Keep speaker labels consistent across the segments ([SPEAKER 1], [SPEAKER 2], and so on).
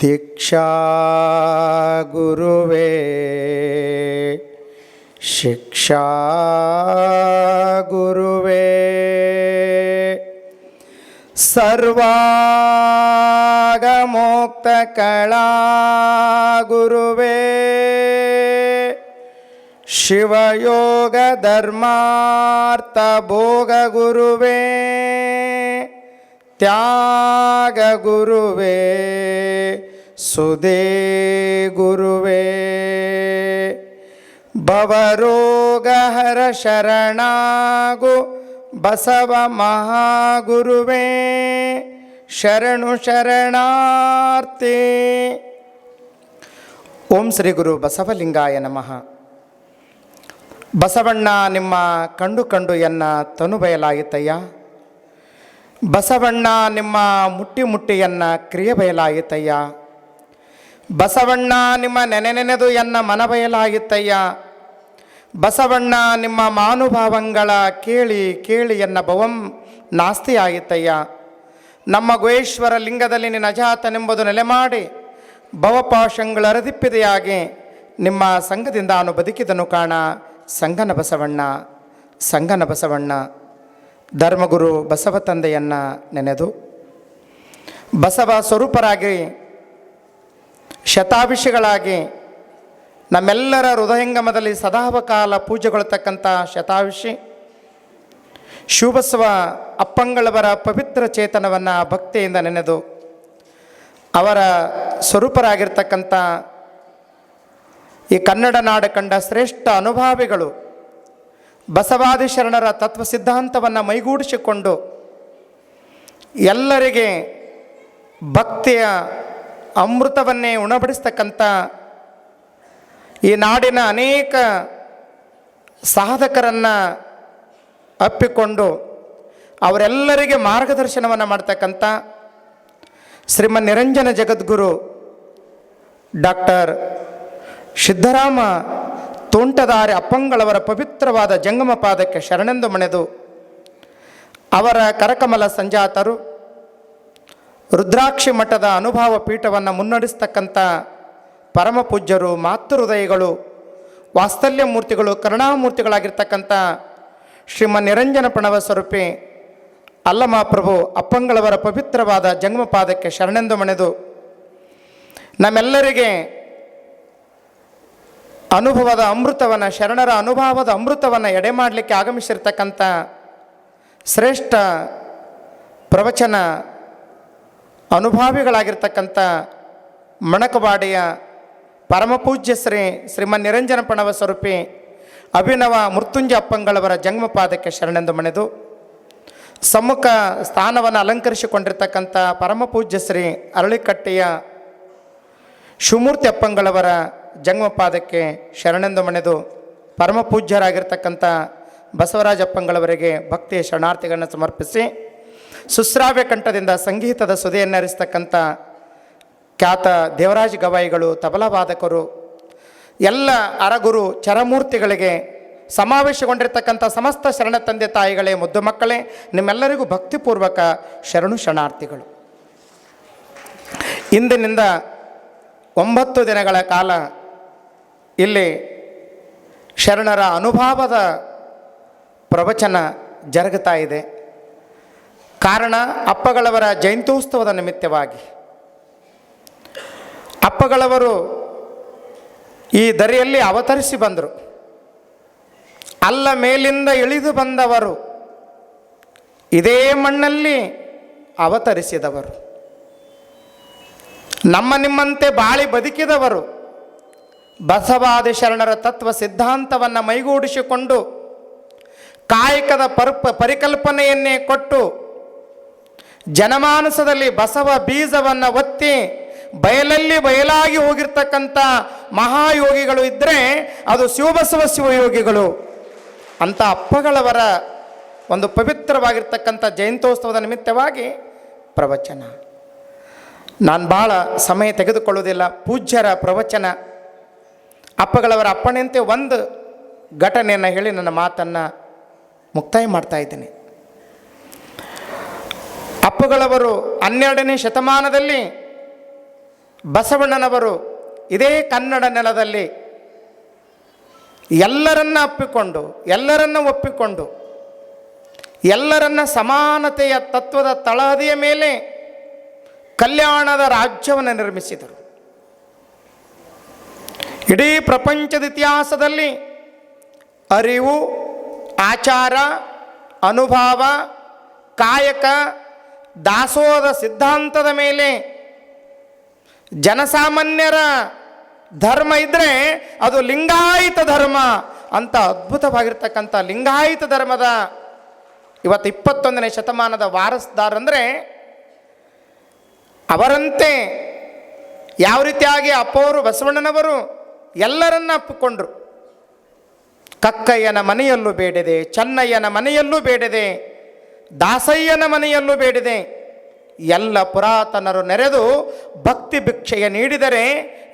[SPEAKER 1] दीक्षागुरुवे शिक्षागुरुवे सर्वागमोक्तकला गुरुवे शिवयोगधर्मार्तभोग गुरुवे ತ್ಯಾಗ ಗುರುವೇ ಸುದೇ ಗುರುವೇ. ಭವರೋಗಹರ ಶರಣಾಗು, ಬಸವ ಮಹಾಗುರುವೇ. ಶರಣು ಶರಣಾರ್ಥಿ. ಓಂ ಶ್ರೀ ಗುರು ಬಸವಲಿಂಗಾಯ ನಮಃ. ಬಸವಣ್ಣ, ನಿಮ್ಮ ಕಂಡು ಕಂಡು ಎನ್ನ ತನು ಬಯಲಾಯಿತಯ್ಯ ಬಸವಣ್ಣ, ನಿಮ್ಮ ಮುಟ್ಟಿ ಮುಟ್ಟಿಯನ್ನ ಕ್ರಿಯೆ ಬಯಲಾಗಿತ್ತಯ್ಯ. ಬಸವಣ್ಣ, ನಿಮ್ಮ ನೆನೆ ನೆನೆದು ಎನ್ನ ಮನ ಬಯಲಾಗಿತ್ತಯ್ಯ. ಬಸವಣ್ಣ, ನಿಮ್ಮ ಮಾನುಭಾವಂಗಳ ಕೇಳಿ ಕೇಳಿ ಎನ್ನ ಭವಂ ನಾಸ್ತಿ ಆಗಿತ್ತಯ್ಯ ನಮ್ಮ ಗುಹೇಶ್ವರ ಲಿಂಗದಲ್ಲಿ ನಿನ್ನ ಅಜಾತನೆಂಬುದು ನೆಲೆ ಮಾಡಿ, ಭವಪಾಶಂಗಳ ಅರದಿಪ್ಪಿದೆಯಾಗಿ ನಿಮ್ಮ ಸಂಘದಿಂದ ನಾನು ಬದುಕಿದನು ಕಾಣ. ಸಂಗನ ಬಸವಣ್ಣ ಸಂಗನ ಬಸವಣ್ಣ. ಧರ್ಮಗುರು ಬಸವ ತಂದೆಯನ್ನು ನೆನೆದು ಬಸವ ಸ್ವರೂಪರಾಗಿ ಶತಾವಿಷಿಗಳಾಗಿ ನಮ್ಮೆಲ್ಲರ ಹೃದಯಂಗಮದಲ್ಲಿ ಸದಾವಕಾಲ ಪೂಜೆಗೊಳ್ತಕ್ಕಂಥ ಶತಾಭಿಷಿ ಶಿವಬಸವ ಅಪ್ಪಂಗಳವರ ಪವಿತ್ರ ಚೇತನವನ್ನು ಭಕ್ತಿಯಿಂದ ನೆನೆದು ಅವರ ಸ್ವರೂಪರಾಗಿರ್ತಕ್ಕಂಥ ಈ ಕನ್ನಡ ನಾಡು ಕಂಡ ಶ್ರೇಷ್ಠ ಅನುಭಾವಿಗಳು ಬಸವಾದಿ ಶರಣರ ತತ್ವ ಸಿದ್ಧಾಂತವನ್ನು ಮೈಗೂಡಿಸಿಕೊಂಡು ಎಲ್ಲರಿಗೆ ಭಕ್ತಿಯ ಅಮೃತವನ್ನೇ ಉಣಬಡಿಸ್ತಕ್ಕಂಥ ಈ ನಾಡಿನ ಅನೇಕ ಸಾಧಕರನ್ನು ಅಪ್ಪಿಕೊಂಡು ಅವರೆಲ್ಲರಿಗೆ ಮಾರ್ಗದರ್ಶನವನ್ನು ಮಾಡ್ತಕ್ಕಂಥ ಶ್ರೀಮನ್ ನಿರಂಜನ ಜಗದ್ಗುರು ಡಾಕ್ಟರ್ ಸಿದ್ದರಾಮ ತೋಂಟದಾರಿ ಅಪ್ಪಂಗಳವರ ಪವಿತ್ರವಾದ ಜಂಗಮ ಪಾದಕ್ಕೆ ಶರಣೆಂದು ಮಣೆದು ಅವರ ಕರಕಮಲ ಸಂಜಾತರು ರುದ್ರಾಕ್ಷಿ ಮಠದ ಅನುಭಾವ ಪೀಠವನ್ನು ಮುನ್ನಡೆಸ್ತಕ್ಕಂಥ ಪರಮಪೂಜ್ಯರು ಮಾತೃಹೃದಯಗಳು, ವಾತ್ಸಲ್ಯ ಮೂರ್ತಿಗಳು, ಕರುಣಾಮೂರ್ತಿಗಳಾಗಿರ್ತಕ್ಕಂಥ ಶ್ರೀಮ ನಿರಂಜನ ಪ್ರಣವ ಸ್ವರೂಪಿ ಅಲ್ಲಮಹಾಪ್ರಭು ಅಪ್ಪಂಗಳವರ ಪವಿತ್ರವಾದ ಜಂಗಮ ಪಾದಕ್ಕೆ ಶರಣೆಂದು ಮಣೆದು ನಮ್ಮೆಲ್ಲರಿಗೆ ಅನುಭವದ ಅಮೃತವನ್ನು, ಶರಣರ ಅನುಭವದ ಅಮೃತವನ್ನು ಎಡೆ ಮಾಡಲಿಕ್ಕೆ ಆಗಮಿಸಿರ್ತಕ್ಕಂಥ ಶ್ರೇಷ್ಠ ಪ್ರವಚನ ಅನುಭಾವಿಗಳಾಗಿರ್ತಕ್ಕಂಥ ಮಣಕವಾಡಿಯ ಪರಮಪೂಜ್ಯ ಶ್ರೀ ಶ್ರೀಮನ್ ನಿರಂಜನ ಪಣವ ಸ್ವರೂಪಿ ಅಭಿನವ ಮೃತ್ಯುಂಜ ಅಪ್ಪಂಗಳವರ ಜಂಗಮ ಪಾದಕ್ಕೆ ಶರಣೆಂದು ಮಣೆದು ಸಮ್ಮುಖ ಸ್ಥಾನವನ್ನು ಅಲಂಕರಿಸಿಕೊಂಡಿರ್ತಕ್ಕಂಥ ಪರಮಪೂಜ್ಯ ಶ್ರೀ ಅರಳಿಕಟ್ಟೆಯ ಶಿವಮೂರ್ತಿ ಅಪ್ಪಂಗಳವರ ಜಂಗಮ ಪಾದಕ್ಕೆ ಶರಣೆಂದು ಮಣೆದು ಪರಮಪೂಜ್ಯರಾಗಿರ್ತಕ್ಕಂಥ ಬಸವರಾಜ ಅಪ್ಪಂಗಳವರಿಗೆ ಭಕ್ತಿಯ ಶರಣಾರ್ಥಿಗಳನ್ನು ಸಮರ್ಪಿಸಿ ಸುಶ್ರಾವ್ಯ ಕಂಠದಿಂದ ಸಂಗೀತದ ಸುದೆಯನ್ನರಿಸ್ತಕ್ಕಂಥ ಖ್ಯಾತ ದೇವರಾಜ್ ಗವಾಯಿಗಳು, ತಬಲವಾದಕರು, ಎಲ್ಲ ಅರಗುರು ಚರಮೂರ್ತಿಗಳಿಗೆ ಸಮಾವೇಶಗೊಂಡಿರ್ತಕ್ಕಂಥ ಸಮಸ್ತ ಶರಣ ತಂದೆ ತಾಯಿಗಳೇ, ಮುದ್ದು ಮಕ್ಕಳೇ, ನಿಮ್ಮೆಲ್ಲರಿಗೂ ಭಕ್ತಿಪೂರ್ವಕ ಶರಣು ಶರಣಾರ್ಥಿಗಳು. ಇಂದಿನಿಂದ ಒಂಬತ್ತು ದಿನಗಳ ಕಾಲ ಇಲ್ಲಿ ಶರಣರ ಅನುಭವದ ಪ್ರವಚನ ಜರುಗುತ್ತಾ ಇದೆ. ಕಾರಣ ಅಪ್ಪಗಳವರ ಜಯಂತ್ಯೋತ್ಸವದ ನಿಮಿತ್ತವಾಗಿ. ಅಪ್ಪಗಳವರು ಈ ದರಿಯಲ್ಲಿ ಅವತರಿಸಿ ಬಂದರು. ಅಲ್ಲ ಮೇಲಿಂದ ಇಳಿದು ಬಂದವರು ಇದೇ ಮಣ್ಣಲ್ಲಿ ಅವತರಿಸಿದವರು. ನಮ್ಮ ನಿಮ್ಮಂತೆ ಬಾಳಿ ಬದುಕಿದವರು ಬಸವಾದಿ ಶರಣರ ತತ್ವ ಸಿದ್ಧಾಂತವನ್ನು ಮೈಗೂಡಿಸಿಕೊಂಡು ಕಾಯಕದ ಪರ್ಪ ಪರಿಕಲ್ಪನೆಯನ್ನೇ ಕೊಟ್ಟು ಜನಮಾನಸದಲ್ಲಿ ಬಸವ ಬೀಜವನ್ನು ಒತ್ತಿ ಬಯಲಲ್ಲಿ ಬಯಲಾಗಿ ಹೋಗಿರ್ತಕ್ಕಂಥ ಮಹಾಯೋಗಿಗಳು ಇದ್ದರೆ ಅದು ಶಿವಬಸವ ಶಿವಯೋಗಿಗಳು ಅಂತ ಅಪ್ಪಗಳವರ ಒಂದು ಪವಿತ್ರವಾಗಿರ್ತಕ್ಕಂಥ ಜಯಂತ್ಯೋತ್ಸವದ ನಿಮಿತ್ತವಾಗಿ ಪ್ರವಚನ. ನಾನು ಭಾಳ ಸಮಯ ತೆಗೆದುಕೊಳ್ಳುವುದಿಲ್ಲ. ಪೂಜ್ಯರ ಪ್ರವಚನ. ಅಪ್ಪಗಳವರ ಅಪ್ಪಣೆಯಂತೆ ಒಂದು ಘಟನೆಯನ್ನು ಹೇಳಿ ನನ್ನ ಮಾತನ್ನು ಮುಕ್ತಾಯ ಮಾಡ್ತಾ ಇದ್ದೇನೆ. ಅಪ್ಪಗಳವರು ಹನ್ನೆರಡನೇ ಶತಮಾನದಲ್ಲಿ ಬಸವಣ್ಣನವರು ಇದೇ ಕನ್ನಡ ನೆಲದಲ್ಲಿ ಎಲ್ಲರನ್ನ ಅಪ್ಪಿಕೊಂಡು ಎಲ್ಲರನ್ನ ಒಪ್ಪಿಕೊಂಡು, ಎಲ್ಲರನ್ನ ಸಮಾನತೆಯ ತತ್ವದ ತಳಹದಿಯ ಮೇಲೆ ಕಲ್ಯಾಣದ ರಾಜ್ಯವನ್ನು ನಿರ್ಮಿಸಿದರು. ಇಡೀ ಪ್ರಪಂಚದ ಇತಿಹಾಸದಲ್ಲಿ ಅರಿವು, ಆಚಾರ, ಅನುಭವ, ಕಾಯಕ, ದಾಸೋಹದ ಸಿದ್ಧಾಂತದ ಮೇಲೆ ಜನಸಾಮಾನ್ಯರ ಧರ್ಮ ಇದ್ದರೆ ಅದು ಲಿಂಗಾಯಿತ ಧರ್ಮ ಅಂತ ಅದ್ಭುತವಾಗಿರ್ತಕ್ಕಂಥ ಲಿಂಗಾಯಿತ ಧರ್ಮದ ಇವತ್ತು ಇಪ್ಪತ್ತೊಂದನೇ ಶತಮಾನದ ವಾರಸ್ದಾರಂದರೆ ಅವರಂತೆ ಯಾವ ರೀತಿಯಾಗಿ ಅಪ್ಪವರು ಬಸವಣ್ಣನವರು ಎಲ್ಲರನ್ನ ಅಪ್ಪಿಕೊಂಡ್ರು. ಕಕ್ಕಯ್ಯನ ಮನೆಯಲ್ಲೂ ಬೇಡಿದೆ, ಚೆನ್ನಯ್ಯನ ಮನೆಯಲ್ಲೂ ಬೇಡಿದೆ, ದಾಸಯ್ಯನ ಮನೆಯಲ್ಲೂ ಬೇಡಿದೆ. ಎಲ್ಲ ಪುರಾತನರು ನೆರೆದು ಭಕ್ತಿ ಭಿಕ್ಷೆಯ ನೀಡಿದರೆ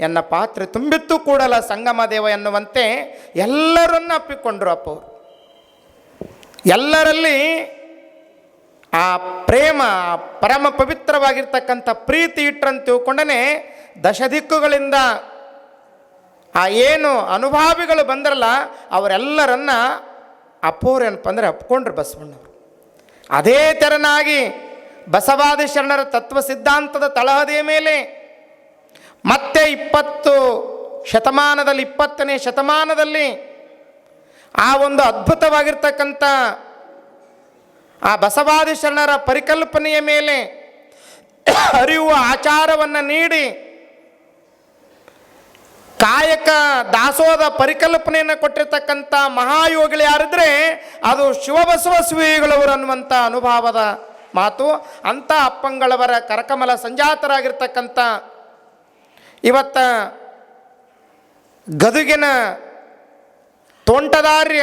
[SPEAKER 1] ಎನ್ನ ಪಾತ್ರೆ ತುಂಬಿತ್ತು ಕೂಡಲ ಸಂಗಮದೇವ ಎನ್ನುವಂತೆ ಎಲ್ಲರನ್ನ ಅಪ್ಪಿಕೊಂಡ್ರು ಅಪ್ಪವರು. ಎಲ್ಲರಲ್ಲಿ ಆ ಪ್ರೇಮ, ಪರಮ ಪವಿತ್ರವಾಗಿರ್ತಕ್ಕಂಥ ಪ್ರೀತಿ ಇಟ್ಟರಂತ ತಿಳ್ಕೊಂಡನೆ ದಶದಿಕ್ಕುಗಳಿಂದ ಆ ಏನು ಅನುಭಾವಿಗಳು ಬಂದ್ರಲ್ಲ, ಅವರೆಲ್ಲರನ್ನ ಅಪ್ಪೋರು ಏನಪ್ಪ ಅಂದರೆ ಅಪ್ಕೊಂಡ್ರು ಬಸವಣ್ಣವರು. ಅದೇ ತೆರನಾಗಿ ಬಸವಾದಿ ಶರಣರ ತತ್ವ ಸಿದ್ಧಾಂತದ ತಳಹದಿಯ ಮೇಲೆ ಮತ್ತೆ ಇಪ್ಪತ್ತು ಶತಮಾನದಲ್ಲಿ, ಇಪ್ಪತ್ತನೇ ಶತಮಾನದಲ್ಲಿ ಆ ಒಂದು ಅದ್ಭುತವಾಗಿರ್ತಕ್ಕಂಥ ಆ ಬಸವಾದಿ ಶರಣರ ಪರಿಕಲ್ಪನೆಯ ಮೇಲೆ ಅರಿವು ಆಚಾರವನ್ನು ನೀಡಿ ಕಾಯಕ ದಾಸೋದ ಪರಿಕಲ್ಪನೆಯನ್ನು ಕೊಟ್ಟಿರ್ತಕ್ಕಂಥ ಮಹಾಯೋಗಿಗಳು ಯಾರಿದ್ರೆ ಅದು ಶಿವಬಸವ ಸ್ವಾಮಿಗಳವರು ಅನ್ನುವಂಥ ಅನುಭವದ ಮಾತು. ಅಂಥ ಅಪ್ಪಂಗಳವರ ಕರಕಮಲ ಸಂಜಾತರಾಗಿರ್ತಕ್ಕಂಥ ಇವತ್ತ ಗದುಗಿನ ತೋಂಟದಾರ್ಯ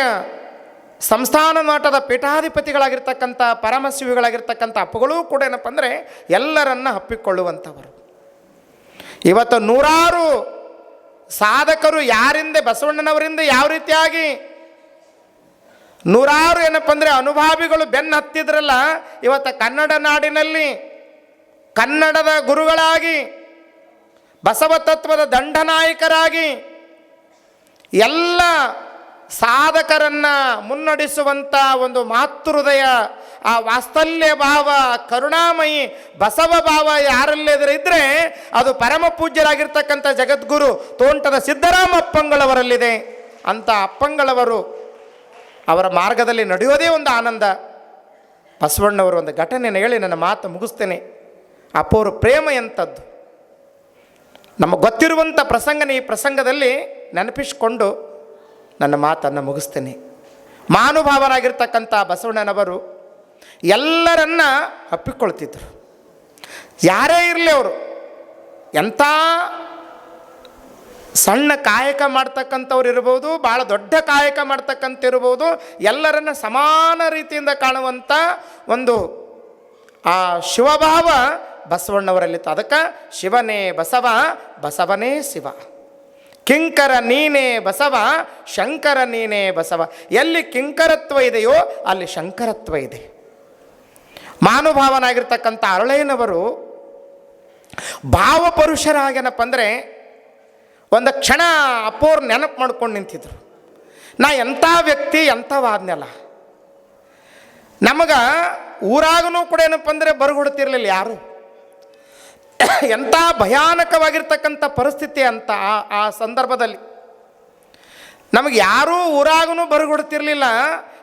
[SPEAKER 1] ಸಂಸ್ಥಾನ ಮಠದ ಪೀಠಾಧಿಪತಿಗಳಾಗಿರ್ತಕ್ಕಂಥ ಪರಮಶಿವಿಗಳಾಗಿರ್ತಕ್ಕಂಥ ಅಪ್ಪಗಳೂ ಕೂಡ ಏನಪ್ಪ ಅಂದರೆ ಎಲ್ಲರನ್ನ ಹಪ್ಪಿಕೊಳ್ಳುವಂಥವರು ಇವತ್ತು ನೂರಾರು ಸಾಧಕರು ಯಾರಿಂದ, ಬಸವಣ್ಣನವರಿಂದ ಯಾವ ರೀತಿಯಾಗಿ? ನೂರಾರು ಏನಪ್ಪ ಅಂದರೆ ಅನುಭಾವಿಗಳು ಬೆನ್ನು ಹತ್ತಿದ್ರಲ್ಲ, ಇವತ್ತು ಕನ್ನಡ ನಾಡಿನಲ್ಲಿ ಕನ್ನಡದ ಗುರುಗಳಾಗಿ, ಬಸವ ತತ್ವದ ದಂಡನಾಯಕರಾಗಿ ಎಲ್ಲ ಸಾಧಕರನ್ನ ಮುನ್ನಡೆಸುವಂಥ ಒಂದು ಮಾತೃದಯ, ಆ ವಾತ್ಸಲ್ಯ ಭಾವ, ಕರುಣಾಮಯಿ ಬಸವ ಭಾವ ಯಾರಲ್ಲೆದ್ರೆ ಇದ್ರೆ ಅದು ಪರಮ ಪೂಜ್ಯರಾಗಿರ್ತಕ್ಕಂಥ ಜಗದ್ಗುರು ತೋಂಟದ ಸಿದ್ದರಾಮ ಅಪ್ಪಂಗಳವರಲ್ಲಿದೆ ಅಂತ ಅಪ್ಪಂಗಳವರು ಅವರ ಮಾರ್ಗದಲ್ಲಿ ನಡೆಯೋದೇ ಒಂದು ಆನಂದ. ಬಸವಣ್ಣವರು ಒಂದು ಘಟನೆಯನ್ನು ಹೇಳಿ ನನ್ನ ಮಾತು ಮುಗಿಸ್ತೇನೆ. ಅಪ್ಪವರು ಪ್ರೇಮ ಎಂಥದ್ದು. ನಮಗೆ ಗೊತ್ತಿರುವಂಥ ಪ್ರಸಂಗನ ಈ ಪ್ರಸಂಗದಲ್ಲಿ ನೆನಪಿಸಿಕೊಂಡು ನನ್ನ ಮಾತನ್ನು ಮುಗಿಸ್ತೇನೆ. ಮಾನುಭಾವರಾಗಿರ್ತಕ್ಕಂಥ ಬಸವಣ್ಣನವರು ಎಲ್ಲರನ್ನ ಅಪ್ಪಿಕೊಳ್ತಿದ್ರು. ಯಾರೇ ಇರಲಿ ಅವರು, ಎಂಥ ಸಣ್ಣ ಕಾಯಕ ಮಾಡ್ತಕ್ಕಂಥವ್ರು ಇರ್ಬೋದು, ಭಾಳ ದೊಡ್ಡ ಕಾಯಕ ಮಾಡ್ತಕ್ಕಂಥ ಇರ್ಬೋದು, ಎಲ್ಲರನ್ನ ಸಮಾನ ರೀತಿಯಿಂದ ಕಾಣುವಂಥ ಒಂದು ಆ ಶಿವಭಾವ ಬಸವಣ್ಣವರಲ್ಲಿತ್ತು. ಅದಕ್ಕೆ ಶಿವನೇ ಬಸವ, ಬಸವನೇ ಶಿವ. ಕಿಂಕರ ನೀನೇ ಬಸವ, ಶಂಕರ ನೀನೇ ಬಸವ. ಎಲ್ಲಿ ಕಿಂಕರತ್ವ ಇದೆಯೋ ಅಲ್ಲಿ ಶಂಕರತ್ವ ಇದೆ. ಮಾನುಭಾವನಾಗಿರ್ತಕ್ಕಂಥ ಅರಳಯ್ಯನವರು ಭಾವಪುರುಷರಾಗೇನಪ್ಪ ಅಂದರೆ ಒಂದು ಕ್ಷಣ ಅಪ್ಪೋರು ನೆನಪು ಮಾಡ್ಕೊಂಡು ನಿಂತಿದ್ರು. ನಾ ಎಂಥ ವ್ಯಕ್ತಿ ಎಂಥವಾದ್ನೆಲ್ಲ. ನಮಗೆ ಊರಾಗೂ ಕೂಡ ಏನಪ್ಪ ಅಂದರೆ ಬರಗೊಡ್ತಿರ್ಲಿಲ್ಲ ಯಾರು. ಎಂಥ ಭಯಾನಕವಾಗಿರ್ತಕ್ಕಂಥ ಪರಿಸ್ಥಿತಿ ಅಂತ ಆ ಆ ಸಂದರ್ಭದಲ್ಲಿ. ನಮಗೆ ಯಾರೂ ಊರಾಗೂ ಬರಗೊಡ್ತಿರ್ಲಿಲ್ಲ.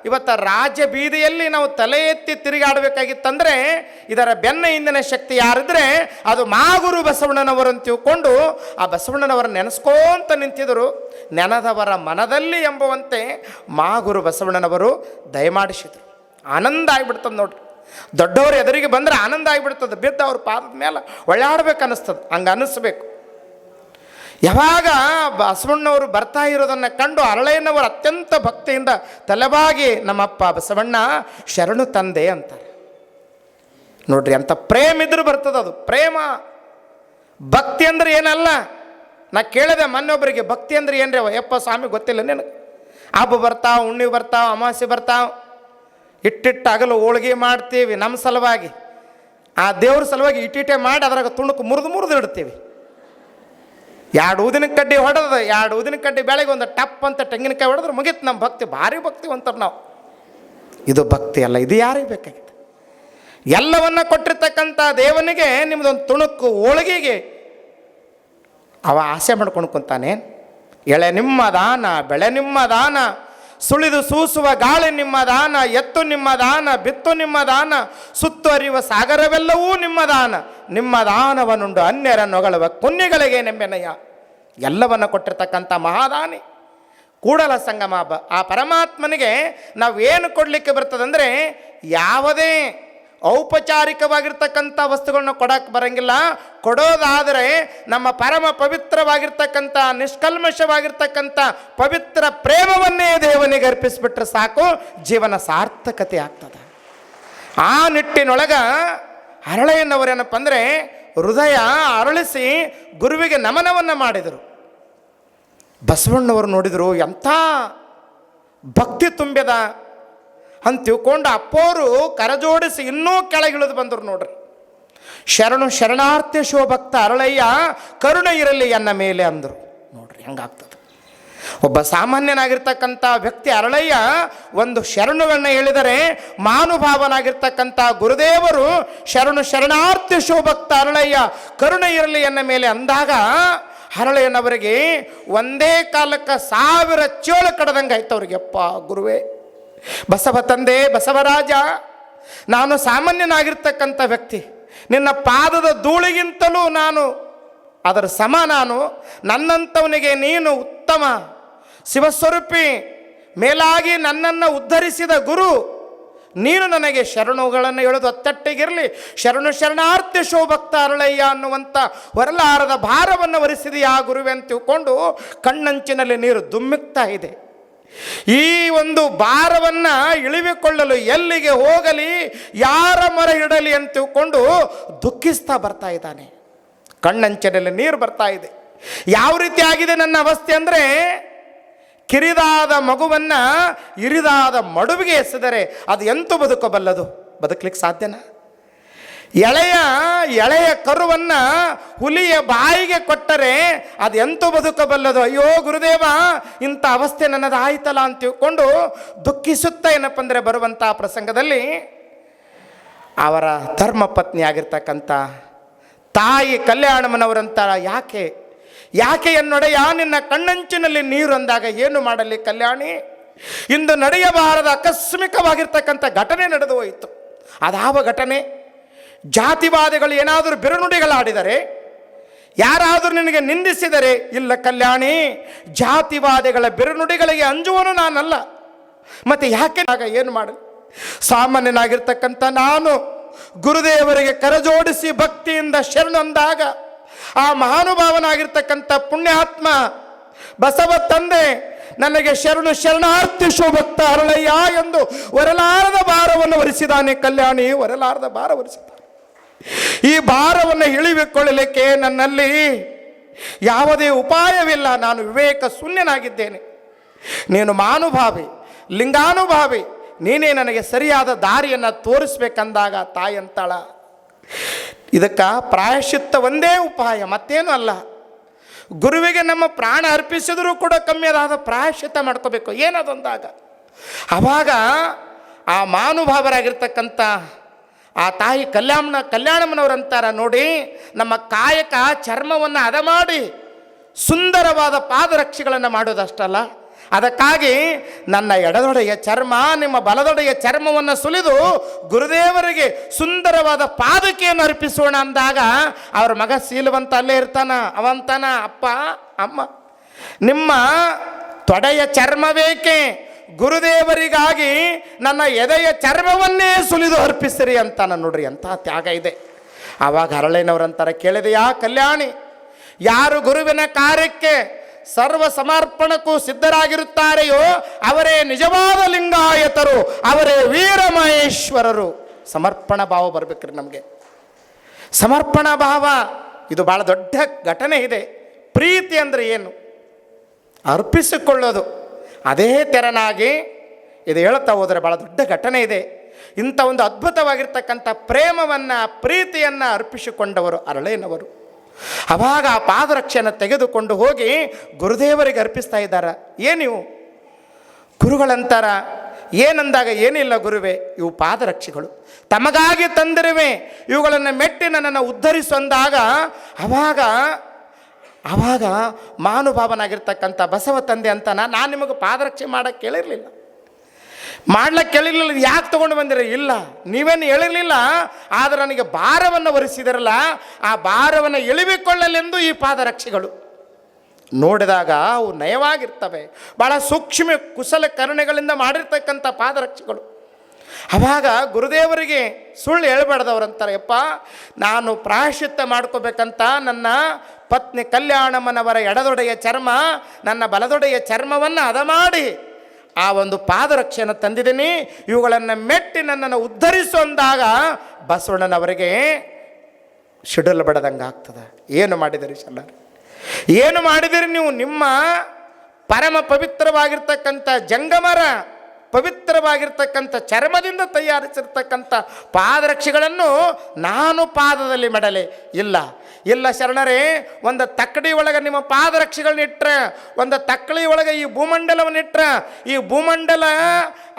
[SPEAKER 1] ಇವತ್ತು ರಾಜ್ಯ ಬೀದಿಯಲ್ಲಿ ನಾವು ತಲೆ ಎತ್ತಿ ತಿರುಗಾಡಬೇಕಾಗಿತ್ತಂದರೆ, ಇದರ ಬೆನ್ನ ಹಿಂದಿನ ಶಕ್ತಿ ಯಾರಿದ್ರೆ, ಅದು ಮಾಗುರು ಬಸವಣ್ಣನವರು ಅಂತ ತಿಳ್ಕೊಂಡು ಆ ಬಸವಣ್ಣನವರ ನೆನೆಸ್ಕೊಂತ ನಿಂತಿದ್ದರು ನೆನದವರ ಮನದಲ್ಲಿ ಎಂಬುವಂತೆ ಮಾಗುರು ಬಸವಣ್ಣನವರು ದಯಮಾಡಿಸಿದರು. ಆನಂದ ಆಗಿಬಿಡ್ತದೆ ನೋಡ್ರಿ. ದೊಡ್ಡವರು ಎದುರಿಗೆ ಬಂದರೆ ಆನಂದ ಆಗಿಬಿಡ್ತದೆ. ಬಿದ್ದು ಅವ್ರ ಪಾದದ ಮೇಲೆ ಒಳ್ಳಾಡ್ಬೇಕು ಅನ್ನಿಸ್ತದೆ. ಹಂಗೆ ಅನ್ನಿಸ್ಬೇಕು. ಯಾವಾಗ ಬಸವಣ್ಣವರು ಬರ್ತಾ ಇರೋದನ್ನು ಕಂಡು ಅರಳಯ್ಯನವರು ಅತ್ಯಂತ ಭಕ್ತಿಯಿಂದ ತಲೆಬಾಗಿ, ನಮ್ಮಪ್ಪ ಬಸವಣ್ಣ, ಶರಣು ತಂದೆ ಅಂತಾರೆ. ನೋಡ್ರಿ ಅಂತ ಪ್ರೇಮ ಇದ್ರೂ ಬರ್ತದೆ ಅದು. ಪ್ರೇಮ. ಭಕ್ತಿ ಅಂದ್ರೆ ಏನಲ್ಲ? ನಾ ಕೇಳಿದೆ ಮೊನ್ನೊಬ್ಬರಿಗೆ ಭಕ್ತಿ ಅಂದ್ರೆ ಏನ್ರಿ ಯಪ್ಪ ಸ್ವಾಮಿ, ಗೊತ್ತಿಲ್ಲ ನಿನಗೆ. ಹಬ್ಬ ಬರ್ತಾವ, ಉಣ್ಣಿ ಬರ್ತಾವ ಅಮಾವಾಸ್ಯೆ ಬರ್ತಾವ. ಇಟ್ಟಿಟ್ಟು ಹಗಲು ಹೋಳ್ಗೆ ಮಾಡ್ತೀವಿ ನಮ್ಮ ಸಲುವಾಗಿ. ಆ ದೇವ್ರ ಸಲುವಾಗಿ ಇಟ್ಟಿಟ್ಟೆ ಮಾಡಿ ಅದ್ರಾಗ ತುಣುಕು ಮುರಿದು ಮುರಿದು ಇಡ್ತೀವಿ. ಎರಡು ಊದಿನ ಕಡ್ಡಿ ಹೊಡೆದು, ಎರಡು ಊದಿನ ಕಡ್ಡಿ ಬೆಳಗ್ಗೆ ಒಂದು ಟಪ್ ಅಂತ ತೆಂಗಿನಕಾಯಿ ಹೊಡೆದ್ರೆ ಮುಗೀತು ನಮ್ಮ ಭಕ್ತಿ, ಭಾರಿ ಭಕ್ತಿ ಅಂತಾರೆ ನಾವು. ಇದು ಭಕ್ತಿ ಅಲ್ಲ, ಇದು ಯಾರಿಗೆ ಬೇಕಾಗಿತ್ತು? ಎಲ್ಲವನ್ನ ಕೊಟ್ಟಿರ್ತಕ್ಕಂಥ ದೇವನಿಗೆ ನಿಮ್ಮದೊಂದು ತುಣುಕು ಹೋಳಿಗೆಗೆ ಅವ ಆಸೆ ಮಾಡ್ಕೊಂಡು ಕುಂತಾನೆ, ಎಳೆ ನಿಮ್ಮ ದಾನ, ಬೆಳೆ ನಿಮ್ಮ ದಾನ ಸುಳಿದು ಸೂಸುವ ಗಾಳಿ ನಿಮ್ಮ ದಾನ, ಎತ್ತು ನಿಮ್ಮ ದಾನ, ಬಿತ್ತು ನಿಮ್ಮ ದಾನ ಸುತ್ತುವರಿಯುವ ಸಾಗರವೆಲ್ಲವೂ ನಿಮ್ಮ ದಾನ. ನಿಮ್ಮ ದಾನವನ್ನುಂಡು ಅನ್ಯರ ನೊಗಳುವ ಕುನ್ನಿಗಳಿಗೆ ನೆಮ್ಮೆನಯ್ಯ. ಎಲ್ಲವನ್ನು ಕೊಟ್ಟಿರ್ತಕ್ಕಂಥ ಮಹಾದಾನಿ. ಕೂಡಲ ಸಂಗಮ ಆ ಪರಮಾತ್ಮನಿಗೆ ನಾವು ಏನು ಕೊಡಲಿಕ್ಕೆ ಬರ್ತದಂದರೆ, ಯಾವುದೇ ಔಪಚಾರಿಕವಾಗಿರ್ತಕ್ಕಂಥ ವಸ್ತುಗಳನ್ನ ಕೊಡಕ್ಕೆ ಬರಂಗಿಲ್ಲ. ಕೊಡೋದಾದರೆ ನಮ್ಮ ಪರಮ ಪವಿತ್ರವಾಗಿರ್ತಕ್ಕಂಥ, ನಿಷ್ಕಲ್ಮಶವಾಗಿರ್ತಕ್ಕಂಥ ಪವಿತ್ರ ಪ್ರೇಮವನ್ನೇ ದೇವನಿಗೆ ಅರ್ಪಿಸಿಬಿಟ್ರೆ ಸಾಕು, ಜೀವನ ಸಾರ್ಥಕತೆ ಆಗ್ತದೆ. ಆ ನಿಟ್ಟಿನೊಳಗ ಅರಳೆಯನ್ನವರೇನಪ್ಪ ಅಂದರೆ, ಹೃದಯ ಅರಳಿಸಿ ಗುರುವಿಗೆ ನಮನವನ್ನು ಮಾಡಿದರು. ಬಸವಣ್ಣವರು ನೋಡಿದರು ಎಂಥ ಭಕ್ತಿ ತುಂಬ್ಯದ ಅಂತ ತಿಳ್ಕೊಂಡು ಅಪ್ಪೋರು ಕರಜೋಡಿಸಿ ಇನ್ನೂ ಕೆಳಗಿಳಿದು ಬಂದರು ನೋಡ್ರಿ. ಶರಣು ಶರಣಾರ್ಥಿ ಶಿವಭಕ್ತ ಅರಳಯ್ಯ, ಕರುಣೆ ಇರಲಿ ಎನ್ನ ಮೇಲೆ ಅಂದರು. ನೋಡ್ರಿ ಹೆಂಗಾಗ್ತದೆ ಒಬ್ಬ ಸಾಮಾನ್ಯನಾಗಿರ್ತಕ್ಕಂಥ ವ್ಯಕ್ತಿ ಅರಳಯ್ಯ ಒಂದು ಶರಣವನ್ನು ಹೇಳಿದರೆ ಮಾನುಭಾವನಾಗಿರ್ತಕ್ಕಂಥ ಗುರುದೇವರು ಶರಣು ಶರಣಾರ್ಥಿ ಶಿವಭಕ್ತ ಅರಳಯ್ಯ, ಕರುಣೆ ಇರಲಿ ಎನ್ನ ಮೇಲೆ ಅಂದಾಗ ಅರಳಯ್ಯನವರಿಗೆ ಒಂದೇ ಕಾಲಕ್ಕೆ ಸಾವಿರ ಚೇಳು ಕಡದಂಗೆ ಆಯ್ತು ಅವ್ರಿಗೆ. ಅಪ್ಪ ಗುರುವೇ. ಬಸವ ತಂದೆ ಬಸವರಾಜ ನಾನು ಸಾಮಾನ್ಯನಾಗಿರ್ತಕ್ಕಂಥ ವ್ಯಕ್ತಿ. ನಿನ್ನ ಪಾದದ ಧೂಳಿಗಿಂತಲೂ ನಾನು, ಅದರ ಸಮ ನಾನು ನನ್ನಂಥವನಿಗೆ ನೀನು ಉತ್ತಮ, ಶಿವಸ್ವರೂಪಿ, ಮೇಲಾಗಿ ನನ್ನನ್ನು ಉದ್ಧರಿಸಿದ ಗುರು. ನೀನು ನನಗೆ ಶರಣುಗಳನ್ನು ಹೇಳೋದು ಅತ್ತಟ್ಟಿಗಿರಲಿ. ಶರಣು ಶರಣಾರ್ಥಿ ಶೋಭಕ್ತ ಅರಳಯ್ಯ ಅನ್ನುವಂಥ ಹೊರಲಾರದ ಭಾರವನ್ನು ವರಿಸಿದೆಯಾ ಗುರುವೆ ಅಂತ ತಿಳ್ಕೊಂಡು ಕಣ್ಣಂಚಿನಲ್ಲಿ ನೀರು ದುಮ್ಮಿಕ್ತಾ ಇದೆ. ಈ ಒಂದು ಭಾರವನ್ನು ಇಳಿವಿಕೊಳ್ಳಲು ಎಲ್ಲಿಗೆ ಹೋಗಲಿ, ಯಾರ ಮರ ಇಡಲಿ ಅಂತ ತಿಳ್ಕೊಂಡು ದುಃಖಿಸ್ತಾ ಬರ್ತಾ ಇದ್ದಾನೆ. ಕಣ್ಣಂಚನಲ್ಲಿ ನೀರು ಬರ್ತಾ ಇದೆ. ಯಾವ ರೀತಿ ಆಗಿದೆ ನನ್ನ ಅವಸ್ಥೆ ಅಂದರೆ, ಕಿರಿದಾದ ಮಗುವನ್ನು ಇರಿದಾದ ಮಡುವಿಗೆ ಎಸೆದರೆ ಅದು ಎಂತೂ ಬದುಕಬಲ್ಲದು. ಬದುಕಲಿಕ್ಕೆ ಸಾಧ್ಯನಾ? ಎಳೆಯ ಎಳೆಯ ಕರುವನ್ನ ಹುಲಿಯ ಬಾಯಿಗೆ ಕೊಟ್ಟರೆ ಅದು ಎಂತೂ ಬದುಕಬಲ್ಲದು. ಅಯ್ಯೋ ಗುರುದೇವ, ಇಂಥ ಅವಸ್ಥೆ ನನ್ನದು ಅಂತ ತಿಳ್ಕೊಂಡು ದುಃಖಿಸುತ್ತಾ ಏನಪ್ಪ ಅಂದರೆ ಬರುವಂಥ ಪ್ರಸಂಗದಲ್ಲಿ ಅವರ ಧರ್ಮಪತ್ನಿ ಆಗಿರ್ತಕ್ಕಂಥ ತಾಯಿ ಕಲ್ಯಾಣಮ್ಮನವರಂತ ಯಾಕೆ ಯಾಕೆ ಎನ್ನೊಡೆಯ ನಿನ್ನ ಕಣ್ಣಂಚಿನಲ್ಲಿ ನೀರು ಅಂದಾಗ ಏನು ಮಾಡಲಿ ಕಲ್ಯಾಣಿ? ಇಂದು ನಡೆಯಬಾರದ ಆಕಸ್ಮಿಕವಾಗಿರ್ತಕ್ಕಂಥ ಘಟನೆ ನಡೆದು ಹೋಯಿತು. ಅದಾವ ಘಟನೆ. ಜಾತಿವಾದಿಗಳು ಏನಾದರೂ ಬಿರುನುಡಿಗಳಾಡಿದರೆ ಯಾರಾದರೂ ನಿನಗೆ ನಿಂದಿಸಿದರೆ, ಇಲ್ಲ ಕಲ್ಯಾಣಿ, ಜಾತಿವಾದಿಗಳ ಬಿರುನುಡಿಗಳಿಗೆ ಅಂಜುವನು ನಾನಲ್ಲ. ಮತ್ತೆ ಯಾಕೆ ಆಗ ಏನು ಮಾಡು? ಸಾಮಾನ್ಯನಾಗಿರ್ತಕ್ಕಂಥ ನಾನು ಗುರುದೇವರಿಗೆ ಕರಜೋಡಿಸಿ ಭಕ್ತಿಯಿಂದ ಶರಣಂದಾಗ ಆ ಮಹಾನುಭಾವನಾಗಿರ್ತಕ್ಕಂಥ ಪುಣ್ಯಾತ್ಮ, ಬಸವ ತಂದೆ, ನನಗೆ ಶರಣು ಶರಣಾರ್ಥಿ ಶೋಭಕ್ತ ಅರಳಯ್ಯ ಎಂದು ಒರಲಾರದ ಭಾರವನ್ನು ವರಿಸಿದಾನೆ ಕಲ್ಯಾಣಿ ಒರಲಾರದ ಭಾರ ವರಿಸಿದ್ದಾನೆ ಈ ಭಾರವನ್ನು ಇಳಿವಿಕೊಳ್ಳಲಿಕ್ಕೆ ನನ್ನಲ್ಲಿ ಯಾವುದೇ ಉಪಾಯವಿಲ್ಲ. ನಾನು ವಿವೇಕ ಶೂನ್ಯನಾಗಿದ್ದೇನೆ. ನೀನು ಮಾನುಭಾವಿ, ಲಿಂಗಾನುಭಾವಿ, ನೀನೇ ನನಗೆ ಸರಿಯಾದ ದಾರಿಯನ್ನು ತೋರಿಸ್ಬೇಕಂದಾಗ ತಾಯಿ ಅಂತಾಳ ಇದಕ್ಕೆ ಪ್ರಾಯಶ್ಚಿತ್ತ ಒಂದೇ ಉಪಾಯ, ಮತ್ತೇನು ಅಲ್ಲ. ಗುರುವಿಗೆ ನಮ್ಮ ಪ್ರಾಣ ಅರ್ಪಿಸಿದರೂ ಕೂಡ ಕಮ್ಮಿಯಾದ ಪ್ರಾಯಶ್ಚಿತ್ತ ಮಾಡ್ಕೋಬೇಕು. ಏನದೊಂದಾಗ? ಆವಾಗ ಆ ಮಾನುಭಾವರಾಗಿರ್ತಕ್ಕಂಥ ಆ ತಾಯಿ ಕಲ್ಯಾಣ ಕಲ್ಯಾಣಮ್ಮನವರಂತಾರ ನೋಡಿ ನಮ್ಮ ಕಾಯಕ ಚರ್ಮವನ್ನು ಅದ ಮಾಡಿ ಸುಂದರವಾದ ಪಾದರಕ್ಷೆಗಳನ್ನು ಮಾಡೋದಷ್ಟಲ್ಲ. ಅದಕ್ಕಾಗಿ ನನ್ನ ಎಡದೊಡೆಯ ಚರ್ಮ, ನಿಮ್ಮ ಬಲದೊಡೆಯ ಚರ್ಮವನ್ನು ಸುಲಿದು ಗುರುದೇವರಿಗೆ ಸುಂದರವಾದ ಪಾದಕೆಯನ್ನು ಅರ್ಪಿಸೋಣ ಅಂದಾಗ ಅವ್ರ ಮಗ ಸೀಲವಂತ ಅಲ್ಲೇ ಇರ್ತಾನ, ಅವಂತನ ಅಪ್ಪ, ಅಮ್ಮ. ನಿಮ್ಮ ತೊಡೆಯ ಚರ್ಮ ಬೇಕೆ? ಗುರುದೇವರಿಗಾಗಿ ನನ್ನ ಎದೆಯ ಚರ್ಮವನ್ನೇ ಸುಲಿದು ಅರ್ಪಿಸಿರಿ ನಾನು ನೋಡ್ರಿ ಅಂತಹ ತ್ಯಾಗ ಇದೆ. ಆವಾಗ ಹರಳೇನವ್ರಂತಾರ, ಕೇಳಿದೆಯಾ ಕಲ್ಯಾಣಿ? ಯಾರು ಗುರುವಿನ ಕಾರ್ಯಕ್ಕೆ ಸರ್ವ ಸಮರ್ಪಣಕ್ಕೂ ಸಿದ್ಧರಾಗಿರುತ್ತಾರೆಯೋ, ಅವರೇ ನಿಜವಾದ ಲಿಂಗಾಯತರು, ಅವರೇ ವೀರಮಹೇಶ್ವರರು. ಸಮರ್ಪಣ ಭಾವ ಬರ್ಬೇಕ್ರಿ ನಮಗೆ. ಸಮರ್ಪಣ ಭಾವ, ಇದು ಭಾಳ ದೊಡ್ಡ ಘಟನೆ ಇದೆ. ಪ್ರೀತಿ ಅಂದರೆ ಏನು? ಅರ್ಪಿಸಿಕೊಳ್ಳೋದು. ಅದೇ ತೆರನಾಗಿ ಇದು ಹೇಳ್ತಾ ಹೋದರೆ ಭಾಳ ದೊಡ್ಡ ಘಟನೆ ಇದೆ. ಇಂಥ ಒಂದು ಅದ್ಭುತವಾಗಿರ್ತಕ್ಕಂಥ ಪ್ರೇಮವನ್ನು, ಪ್ರೀತಿಯನ್ನು ಅರ್ಪಿಸಿಕೊಂಡವರು ಅರಳೇನವರು. ಅವಾಗ ಆ ಪಾದರಕ್ಷೆಯನ್ನು ತೆಗೆದುಕೊಂಡು ಹೋಗಿ ಗುರುದೇವರಿಗೆ ಅರ್ಪಿಸ್ತಾ ಇದ್ದಾರೆ. ಏನಿವು ಗುರುಗಳಂತಾರ? ಏನಂದಾಗ ಏನಿಲ್ಲ ಗುರುವೆ? ಇವು ಪಾದರಕ್ಷೆಗಳು. ತಮಗಾಗಿ ತಂದಿರುವೆ. ಇವುಗಳನ್ನು ಮೆಟ್ಟಿ ನನ್ನನ್ನು ಉದ್ಧರಿಸೊಂದಾಗ ಅವಾಗ ಆವಾಗ ಮಹಾನುಭಾವನಾಗಿರ್ತಕ್ಕಂಥ ಬಸವ ತಂದೆ ಅಂತ ನಾನು ನಿಮಗೆ ಪಾದರಕ್ಷೆ ಮಾಡಕ್ಕೆ ಕೇಳಿರಲಿಲ್ಲ. ಮಾಡ್ಲಕ್ಕೆ ಕೇಳಿರಲಿಲ್ಲ ಯಾಕೆ ತೊಗೊಂಡು ಬಂದಿರ? ಇಲ್ಲ, ನೀವೇನು ಹೇಳಿರಲಿಲ್ಲ, ಆದರೆ ನನಗೆ ಭಾರವನ್ನು ಒರೆಸಿದಿರಲ್ಲ, ಆ ಭಾರವನ್ನು ಎಳಿಬಿಕೊಳ್ಳಲೆಂದು ಈ ಪಾದರಕ್ಷೆಗಳು. ನೋಡಿದಾಗ ಅವು ನಯವಾಗಿರ್ತವೆ. ಭಾಳ ಸೂಕ್ಷ್ಮ ಕುಶಲ ಕರುಣೆಗಳಿಂದ ಮಾಡಿರ್ತಕ್ಕಂಥ ಪಾದರಕ್ಷೆಗಳು. ಅವಾಗ ಗುರುದೇವರಿಗೆ ಸುಳ್ಳು ಹೇಳ್ಬಾರ್ದವ್ರಂತಾರೆ ಯಪ್ಪ, ನಾನು ಪ್ರಾಯಶ್ಚಿತ್ತ ಮಾಡ್ಕೋಬೇಕಂತ ನನ್ನ ಪತ್ನಿ ಕಲ್ಯಾಣಮ್ಮನವರ ಎಡದೊಡೆಯ ಚರ್ಮ, ನನ್ನ ಬಲದೊಡೆಯ ಚರ್ಮವನ್ನು ಅದ ಮಾಡಿ. ಆ ಒಂದು ಪಾದರಕ್ಷೆಯನ್ನು ತಂದಿದ್ದೀನಿ. ಇವುಗಳನ್ನು ಮೆಟ್ಟಿ ನನ್ನನ್ನು ಉದ್ಧರಿಸು ಅಂದಾಗ ಬಸವಣ್ಣನವರಿಗೆ ಶಿಡಲ್ ಬಡದಂಗೆ ಆಗ್ತದೆ. ಏನು ಮಾಡಿದಿರಿ ಶಲ್ಲರ್ ಏನು ಮಾಡಿದಿರಿ ನೀವು? ನಿಮ್ಮ ಪರಮ ಪವಿತ್ರವಾಗಿರ್ತಕ್ಕಂಥ ಜಂಗಮರ, ಪವಿತ್ರವಾಗಿರ್ತಕ್ಕಂಥ ಚರ್ಮದಿಂದ ತಯಾರಿಸಿರ್ತಕ್ಕಂಥ ಪಾದರಕ್ಷೆಗಳನ್ನು ನಾನು ಪಾದದಲ್ಲಿ ಮಾಡಲೆ. ಇಲ್ಲ ಇಲ್ಲ ಶರಣರೇ, ಒಂದು ತಕ್ಕಡಿ ಒಳಗೆ ನಿಮ್ಮ ಪಾದರಕ್ಷೆಗಳನ್ನ ಇಟ್ಟರೆ ಒಂದು ತಕ್ಕಡಿ ಒಳಗೆ ಈ ಭೂಮಂಡಲವನ್ನು ಇಟ್ರೆ, ಈ ಭೂಮಂಡಲ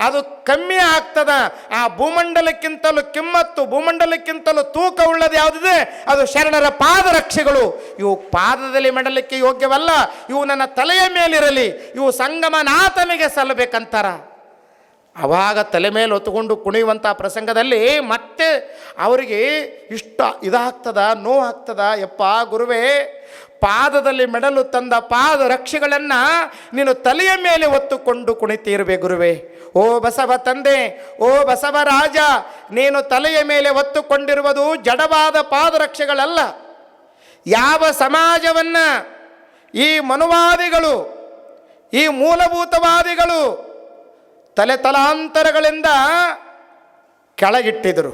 [SPEAKER 1] ಅದು ಕಮ್ಮಿ ಆಗ್ತದ. ಆ ಭೂಮಂಡಲಕ್ಕಿಂತಲೂ ಕಿಮ್ಮತ್ತು, ಭೂಮಂಡಲಕ್ಕಿಂತಲೂ ತೂಕ ಉಳ್ಳದು ಯಾವುದಿದೆ? ಅದು ಶರಣರ ಪಾದರಕ್ಷೆಗಳು. ಇವು ಪಾದದಲ್ಲಿ ಮಾಡಲಿಕ್ಕೆ ಯೋಗ್ಯವಲ್ಲ, ಇವು ನನ್ನ ತಲೆಯ ಮೇಲಿರಲಿ, ಇವು ಸಂಗಮನಾಥನಿಗೆ ಸಲ್ಲಬೇಕಂತಾರ. ಅವಾಗ ತಲೆ ಮೇಲೆ ಹೊತ್ತುಕೊಂಡು ಕುಣಿಯುವಂಥ ಪ್ರಸಂಗದಲ್ಲಿ ಮತ್ತೆ ಅವರಿಗೆ ಇಷ್ಟ ಇದಾಗ್ತದ, ನೋವಾಗ್ತದ ಯಪ್ಪ ಗುರುವೇ, ಪಾದದಲ್ಲಿ ಮೆಡಲು ತಂದ ಪಾದ ರಕ್ಷೆಗಳನ್ನು ನೀನು ತಲೆಯ ಮೇಲೆ ಒತ್ತುಕೊಂಡು ಕುಣಿತೀರುವೆ ಗುರುವೇ. ಓ ಬಸವ ತಂದೆ, ಓ ಬಸವ ರಾಜ, ನೀನು ತಲೆಯ ಮೇಲೆ ಒತ್ತುಕೊಂಡಿರುವುದು ಜಡವಾದ ಪಾದರಕ್ಷೆಗಳಲ್ಲ ಯಾವ ಸಮಾಜವನ್ನು ಈ ಮನುವಾದಿಗಳು, ಈ ಮೂಲಭೂತವಾದಿಗಳು ತಲೆ ತಲಾಂತರಗಳಿಂದ ಕೆಳಗಿಟ್ಟಿದ್ರು.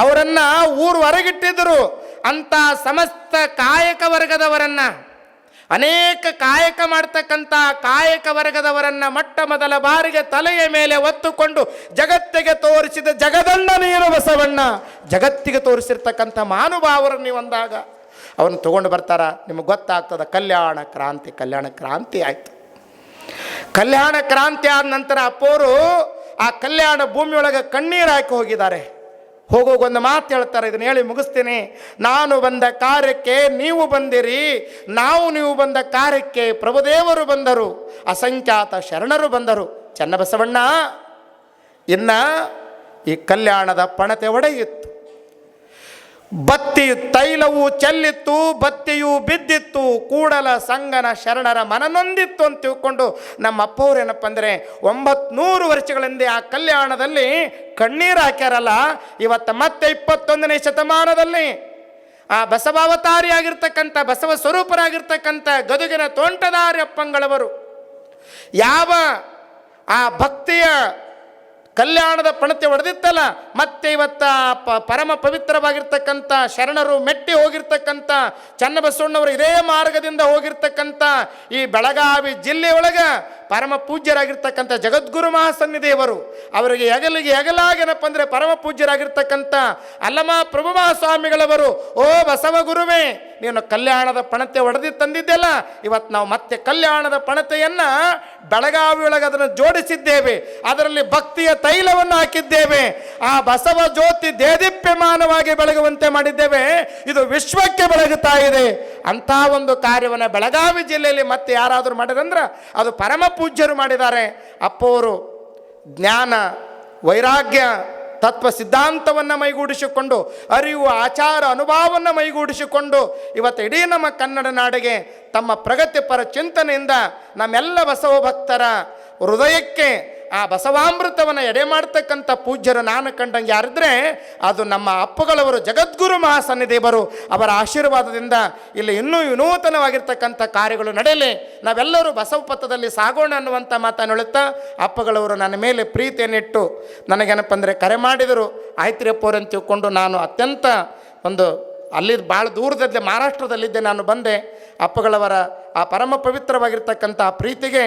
[SPEAKER 1] ಅವರನ್ನು ಊರು ಹೊರಗಿಟ್ಟಿದ್ದರು ಅಂತ ಸಮಸ್ತ ಕಾಯಕ ವರ್ಗದವರನ್ನ, ಅನೇಕ ಕಾಯಕ ಮಾಡ್ತಕ್ಕಂಥ ಕಾಯಕ ವರ್ಗದವರನ್ನ ಮೊಟ್ಟ ಮೊದಲ ಬಾರಿಗೆ ತಲೆಯ ಮೇಲೆ ಒತ್ತುಕೊಂಡು ಜಗತ್ತಿಗೆ ತೋರಿಸಿದ ಜಗದಂಡ ನೀನು ಬಸವಣ್ಣ. ಜಗತ್ತಿಗೆ ತೋರಿಸಿರ್ತಕ್ಕಂಥ ಮಹಾನುಭಾವರು ನೀವು ಅಂದಾಗ, ಅವನು ತಗೊಂಡು ಬರ್ತಾರ? ನಿಮಗೆ ಗೊತ್ತಾಗ್ತದ, ಕಲ್ಯಾಣ ಕ್ರಾಂತಿ ಕಲ್ಯಾಣ ಕ್ರಾಂತಿ ಆಯ್ತು. ಕಲ್ಯಾಣ ಕ್ರಾಂತಿ ಆದ ನಂತರ ಅಪ್ಪೋರು ಆ ಕಲ್ಯಾಣ ಭೂಮಿಯೊಳಗೆ ಕಣ್ಣೀರು ಹಾಕಿ ಹೋಗಿದ್ದಾರೆ. ಹೋಗೋಗ ಒಂದು ಮಾತು ಹೇಳ್ತಾರೆ, ಇದನ್ನು ಹೇಳಿ ಮುಗಿಸ್ತೀನಿ. ನಾನು ಬಂದ ಕಾರ್ಯಕ್ಕೆ ನೀವು ಬಂದಿರಿ. ನಾವು ನೀವು ಬಂದ ಕಾರ್ಯಕ್ಕೆ ಪ್ರಭುದೇವರು ಬಂದರು. ಅಸಂಖ್ಯಾತ ಶರಣರು ಬಂದರು. ಚನ್ನಬಸವಣ್ಣ, ಇನ್ನ ಈ ಕಲ್ಯಾಣದ ಪಣತೆ ಒಡೆಯಿತ್ತು. ಬತ್ತಿ ತೈಲವು ಚೆಲ್ಲಿತ್ತು, ಬತ್ತಿಯು ಬಿದ್ದಿತ್ತು, ಕೂಡಲ ಸಂಗನ ಶರಣರ ಮನನೊಂದಿತ್ತು ಅಂತ ತಿಳ್ಕೊಂಡು ನಮ್ಮ ಅಪ್ಪವ್ರು ಏನಪ್ಪ ಅಂದರೆ ಒಂಬತ್ನೂರು ವರ್ಷಗಳಿಂದ ಆ ಕಲ್ಯಾಣದಲ್ಲಿ ಕಣ್ಣೀರು ಹಾಕ್ಯಾರಲ್ಲ, ಇವತ್ತು ಮತ್ತೆ ಇಪ್ಪತ್ತೊಂದನೇ ಶತಮಾನದಲ್ಲಿ. ಆ ಬಸವಾವತಾರಿಯಾಗಿರ್ತಕ್ಕಂಥ, ಬಸವ ಸ್ವರೂಪರಾಗಿರ್ತಕ್ಕಂಥ ಗದುಗಿನ ತೋಂಟದಾರಿ ಅಪ್ಪಂಗಳವರು. ಯಾವ ಆ ಭಕ್ತಿಯ ಕಲ್ಯಾಣದ ಪಣತೆ ಹೊಡೆದಿತ್ತಲ್ಲ ಮತ್ತೆ ಇವತ್ತ ಪರಮ ಪವಿತ್ರವಾಗಿರ್ತಕ್ಕಂಥ ಶರಣರು ಮೆಟ್ಟಿ ಹೋಗಿರ್ತಕ್ಕಂಥ ಚನ್ನಬಸವಣ್ಣವರು ಇದೇ ಮಾರ್ಗದಿಂದ ಹೋಗಿರ್ತಕ್ಕಂಥ ಈ ಬೆಳಗಾವಿ ಜಿಲ್ಲೆಯೊಳಗೆ ಪರಮ ಪೂಜ್ಯರಾಗಿರ್ತಕ್ಕಂಥ ಜಗದ್ಗುರು ಮಹಾಸನ್ನಿದೇವರು ಅವರಿಗೆ ಹೆಗಲಿಗೆ ಹೆಗಲಾಗೇನಪ್ಪ ಅಂದರೆ ಪರಮ ಪೂಜ್ಯರಾಗಿರ್ತಕ್ಕಂಥ ಅಲ್ಲಮ ಪ್ರಭು ಮಹಾಸ್ವಾಮಿಗಳವರು, ಓ ಬಸವ ಗುರುವೇ, ನೀನು ಕಲ್ಯಾಣದ ಪಣತೆ ಒಡೆದಿ ತಂದಿದ್ದೆಲ್ಲ ಇವತ್ತು ನಾವು ಮತ್ತೆ ಕಲ್ಯಾಣದ ಪಣತೆಯನ್ನು ಬೆಳಗಾವಿಯೊಳಗೆ ಅದನ್ನು ಜೋಡಿಸಿದ್ದೇವೆ, ಅದರಲ್ಲಿ ಭಕ್ತಿಯ ತೈಲವನ್ನು ಹಾಕಿದ್ದೇವೆ. ಆ ಬಸವ ಜ್ಯೋತಿ ದೇದೀಪ್ಯಮಾನವಾಗಿ ಬೆಳಗುವಂತೆ ಮಾಡಿದ್ದೇವೆ. ಇದು ವಿಶ್ವಕ್ಕೆ ಬೆಳಗುತ್ತಾ ಇದೆ. ಅಂತಹ ಒಂದು ಕಾರ್ಯವನ್ನು ಬೆಳಗಾವಿ ಜಿಲ್ಲೆಯಲ್ಲಿ ಮತ್ತೆ ಯಾರಾದರೂ ಮಾಡಿದಂದ್ರೆ ಅದು ಪರಮ ಪೂಜ್ಯರು ಮಾಡಿದ್ದಾರೆ. ಅಪ್ಪವರು ಜ್ಞಾನ, ವೈರಾಗ್ಯ, ತತ್ವ ಸಿದ್ಧಾಂತವನ್ನು ಮೈಗೂಡಿಸಿಕೊಂಡು, ಅರಿವು, ಆಚಾರ, ಅನುಭವವನ್ನು ಮೈಗೂಡಿಸಿಕೊಂಡು ಇವತ್ತು ಇಡೀ ನಮ್ಮ ಕನ್ನಡ ನಾಡಿಗೆ ತಮ್ಮ ಪ್ರಗತಿಪರ ಚಿಂತನೆಯಿಂದ ನಮ್ಮೆಲ್ಲ ಬಸವ ಭಕ್ತರ ಹೃದಯಕ್ಕೆ ಆ ಬಸವಾಮೃತವನ್ನು ಎಡೆ ಮಾಡ್ತಕ್ಕಂಥ ಪೂಜ್ಯರು ನಾನು ಕಂಡಂಗೆ ಯಾರಿದ್ರೆ, ಅದು ನಮ್ಮ ಅಪ್ಪಗಳವರು ಜಗದ್ಗುರು ಮಹಾಸನ್ನಿದೇವರು ಅವರ ಆಶೀರ್ವಾದದಿಂದ ಇಲ್ಲಿ ಇನ್ನೂ ವಿನೂತನವಾಗಿರ್ತಕ್ಕಂಥ ಕಾರ್ಯಗಳು ನಡೆಯಲಿ. ನಾವೆಲ್ಲರೂ ಬಸವ ಪಥದಲ್ಲಿ ಸಾಗೋಣ ಅನ್ನುವಂಥ ಮಾತನ್ನು ಹೇಳುತ್ತಾ, ಅಪ್ಪಗಳವರು ನನ್ನ ಮೇಲೆ ಪ್ರೀತಿಯನ್ನಿಟ್ಟು ನನಗೇನಪ್ಪ ಅಂದರೆ ಕರೆ ಮಾಡಿದರು. ಆಯ್ತಿರಪ್ಪವ್ರು ಅಂತ ತಿಳ್ಕೊಂಡು ನಾನು ಅತ್ಯಂತ ಒಂದು ಅಲ್ಲಿ ಭಾಳ ದೂರದಲ್ಲಿ ಮಹಾರಾಷ್ಟ್ರದಲ್ಲಿದ್ದೆ ನಾನು ಬಂದೆ. ಅಪ್ಪಗಳವರ ಆ ಪರಮ ಪವಿತ್ರವಾಗಿರ್ತಕ್ಕಂಥ ಪ್ರೀತಿಗೆ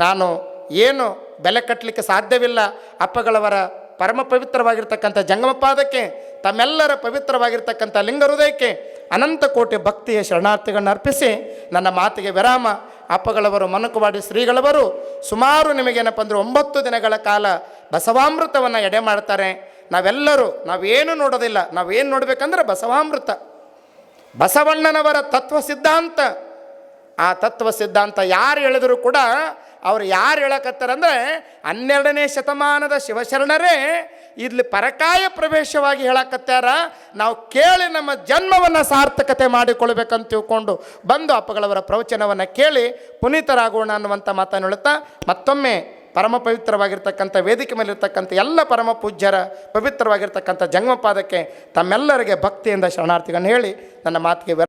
[SPEAKER 1] ನಾನು ಏನು ಬೆಲೆ ಕಟ್ಟಲಿಕ್ಕೆ ಸಾಧ್ಯವಿಲ್ಲ. ಅಪ್ಪಗಳವರ ಪರಮ ಪವಿತ್ರವಾಗಿರ್ತಕ್ಕಂಥ ಜಂಗಮಪಾದಕ್ಕೆ, ತಮ್ಮೆಲ್ಲರ ಪವಿತ್ರವಾಗಿರ್ತಕ್ಕಂಥ ಲಿಂಗ ಹೃದಯಕ್ಕೆ ಅನಂತ ಕೋಟಿ ಭಕ್ತಿಯ ಶರಣಾರ್ಥಿಗಳನ್ನು ಅರ್ಪಿಸಿ ನನ್ನ ಮಾತಿಗೆ ವಿರಾಮ. ಅಪ್ಪಗಳವರು, ಮನಕುವಾಡಿ ಶ್ರೀಗಳವರು, ಸುಮಾರು ನಿಮಗೇನಪ್ಪ ಅಂದರೆ ಒಂಬತ್ತು ದಿನಗಳ ಕಾಲ ಬಸವಾಮೃತವನ್ನು ಎಡೆ ಮಾಡ್ತಾರೆ. ನಾವೆಲ್ಲರೂ, ನಾವೇನು ನೋಡೋದಿಲ್ಲ, ನಾವೇನು ನೋಡಬೇಕಂದ್ರೆ ಬಸವಾಮೃತ. ಬಸವಣ್ಣನವರ ತತ್ವ ಸಿದ್ಧಾಂತ. ಆ ತತ್ವ ಸಿದ್ಧಾಂತ ಯಾರು ಹೇಳಿದರೂ ಕೂಡ ಅವ್ರು ಯಾರು ಹೇಳಕತ್ತಾರಂದ್ರೆ ಹನ್ನೆರಡನೇ ಶತಮಾನದ ಶಿವಶರಣರೇ ಇಲ್ಲಿ ಪರಕಾಯ ಪ್ರವೇಶವಾಗಿ ಹೇಳಕತ್ತಾರ. ನಾವು ಕೇಳಿ ನಮ್ಮ ಜನ್ಮವನ್ನು ಸಾರ್ಥಕತೆ ಮಾಡಿಕೊಳ್ಬೇಕಂತ ತಿಳ್ಕೊಂಡು ಬಂದು ಅಪ್ಪಗಳವರ ಪ್ರವಚನವನ್ನು ಕೇಳಿ ಪುನೀತರಾಗೋಣ ಅನ್ನುವಂಥ ಮಾತನ್ನು ಹೇಳುತ್ತಾ, ಮತ್ತೊಮ್ಮೆ ಪರಮ ಪವಿತ್ರವಾಗಿರ್ತಕ್ಕಂಥ ವೇದಿಕೆ ಮೇಲಿರ್ತಕ್ಕಂಥ ಎಲ್ಲ ಪರಮ ಪೂಜ್ಯರ ಪವಿತ್ರವಾಗಿರ್ತಕ್ಕಂಥ ಜಂಗಮಪಾದಕ್ಕೆ ತಮ್ಮೆಲ್ಲರಿಗೆ ಭಕ್ತಿಯಿಂದ ಶರಣಾರ್ಥಿಗಳನ್ನು ಹೇಳಿ ನನ್ನ ಮಾತಿಗೆ